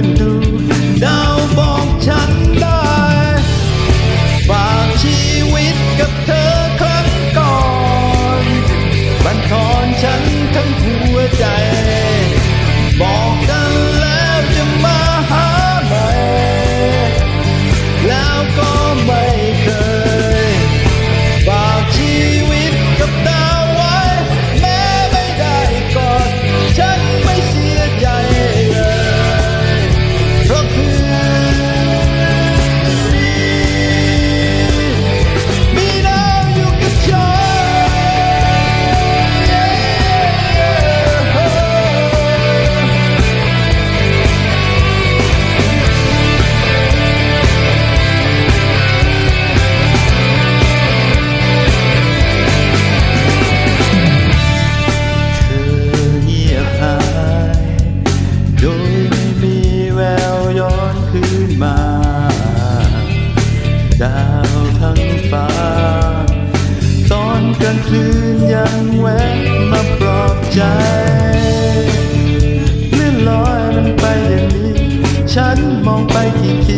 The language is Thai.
couldn't do แวะมาปลอบใจเลื่อนลอยมันไปอย่างนี้ ฉันมองไปที่คิด